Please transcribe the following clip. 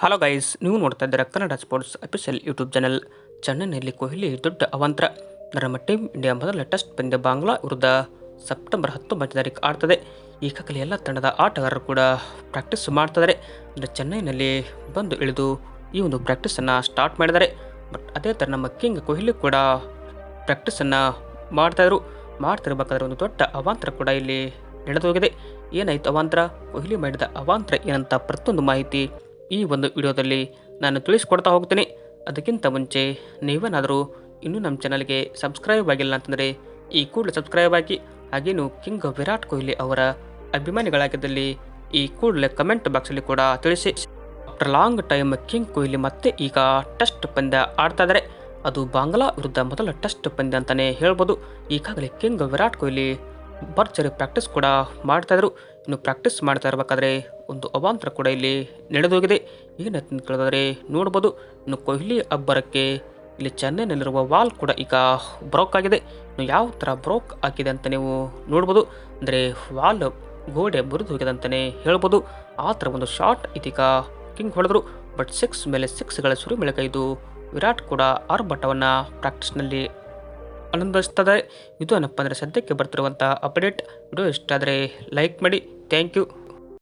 Hello guys ನೀವು ನೋಡ್ತಾ ಇದ್ದೀರಾ Kannada sports official YouTube channel ಚೆನ್ನೈನಲ್ಲಿ ಕೊಹ್ಲಿ ದೊಡ್ಡ ಅವಾಂತರ. ನಮ್ಮ ಟೀಮ್ ಇಂಡಿಯಾ ಮೊದಲ ಟೆಸ್ಟ್ ಪಂದ್ಯ ಬಾಂಗ್ಲಾ ವಿರುದ್ಧ ಸೆಪ್ಟೆಂಬರ್ ಹತ್ತೊಂಬತ್ತು ತಾರೀಕು ಆಡ್ತದೆ. ಈಗಾಗಲೇ ಎಲ್ಲ ತಂಡದ ಆಟಗಾರರು ಕೂಡ ಪ್ರಾಕ್ಟೀಸ್ ಮಾಡ್ತಿದ್ದಾರೆ. ಅಂದರೆ ಚೆನ್ನೈನಲ್ಲಿ ಬಂದು ಇಳಿದು ಈ ಒಂದು ಪ್ರಾಕ್ಟೀಸನ್ನು ಸ್ಟಾರ್ಟ್ ಮಾಡಿದ್ದಾರೆ. ಬಟ್ ಅದೇ ಥರ ನಮ್ಮ ಕಿಂಗ್ ಕೊಹ್ಲಿ ಕೂಡ ಪ್ರಾಕ್ಟೀಸನ್ನು ಮಾಡ್ತಾಯಿದ್ರು ಮಾಡ್ತಿರ್ಬೇಕಾದ್ರೆ ಒಂದು ದೊಡ್ಡ ಅವಾಂತರ ಕೂಡ ಇಲ್ಲಿ ನಡೆದೋಗಿದೆ. ಏನಾಯ್ತು ಅವಾಂತರ? ಕೊಹ್ಲಿ ಮಾಡಿದ ಅವಾಂತರ ಏನಂತ ಪ್ರತಿಯೊಂದು ಮಾಹಿತಿ ಈ ಒಂದು ವಿಡಿಯೋದಲ್ಲಿ ನಾನು ತಿಳಿಸ್ಕೊಡ್ತಾ ಹೋಗ್ತೀನಿ. ಅದಕ್ಕಿಂತ ಮುಂಚೆ ನೀವೇನಾದರೂ ಇನ್ನೂ ನಮ್ಮ ಚಾನಲ್ಗೆ ಸಬ್ಸ್ಕ್ರೈಬ್ ಆಗಿಲ್ಲ ಅಂತಂದರೆ ಈ ಕೂಡಲೇ ಸಬ್ಸ್ಕ್ರೈಬ್ ಆಗಿ, ಹಾಗೇನು ಕಿಂಗ್ ವಿರಾಟ್ ಕೊಹ್ಲಿ ಅವರ ಅಭಿಮಾನಿಗಳಾಗಿದ್ದಲ್ಲಿ ಈ ಕೂಡಲೇ ಕಮೆಂಟ್ ಬಾಕ್ಸಲ್ಲಿ ಕೂಡ ತಿಳಿಸಿ. After long time king Kohli ಮತ್ತೆ ಈಗ ಟೆಸ್ಟ್ ಪಂದ್ಯ ಆಡ್ತಾ ಅದು ಬಾಂಗ್ಲಾ ವಿರುದ್ಧ ಮೊದಲ ಟೆಸ್ಟ್ ಪಂದ್ಯ ಅಂತಲೇ ಹೇಳ್ಬೋದು. ಈಗಾಗಲೇ ಕಿಂಗ್ ವಿರಾಟ್ ಕೊಹ್ಲಿ ಭರ್ಜರಿ ಪ್ರಾಕ್ಟೀಸ್ ಕೂಡ ಮಾಡ್ತಾಯಿದ್ರು ಇನ್ನು ಪ್ರಾಕ್ಟೀಸ್ ಮಾಡ್ತಾ ಇರಬೇಕಾದ್ರೆ ಒಂದು ಅವಾಂತರ ಕೂಡ ಇಲ್ಲಿ ನಡೆದೋಗಿದೆ. ಏನಂತ ಕೇಳಿದ್ರೆ ನೋಡ್ಬೋದು, ಇನ್ನು ಕೊಹ್ಲಿ ಅಬ್ಬರಕ್ಕೆ ಇಲ್ಲಿ ಚೆನ್ನೈನಲ್ಲಿರುವ ವಾಲ್ ಕೂಡ ಈಗ ಬ್ರೋಕ್ ಆಗಿದೆ. ಇನ್ನು ಯಾವ ಥರ ಬ್ರೋಕ್ ಆಗಿದೆ ಅಂತ ನೀವು ನೋಡ್ಬೋದು. ಅಂದರೆ ವಾಲ್ ಗೋಡೆ ಮುರಿದು ಹೋಗಿದೆ ಅಂತಲೇ ಹೇಳ್ಬೋದು. ಆ ಥರ ಒಂದು ಶಾಟ್ ಇದೀಗ ಕಿಂಗ್ ಹೊಡೆದ್ರು. ಬಟ್ ಸಿಕ್ಸ್ ಮೇಲೆ ಸಿಕ್ಸ್ಗಳ ಸುರಿಮೆಳಕೈದು ವಿರಾಟ್ ಕೂಡ ಆರ್ಭಟವನ್ನು ಪ್ರಾಕ್ಟೀಸ್ನಲ್ಲಿ ಆನಂದಿಸ್ತದೆ ಇದು ಏನಪ್ಪ ಅಂದರೆ ಸದ್ಯಕ್ಕೆ ಬರ್ತಿರುವಂಥ ಅಪ್ಡೇಟ್. ವಿಡಿಯೋ ಇಷ್ಟ ಆದರೆ ಲೈಕ್ ಮಾಡಿ. Thank you.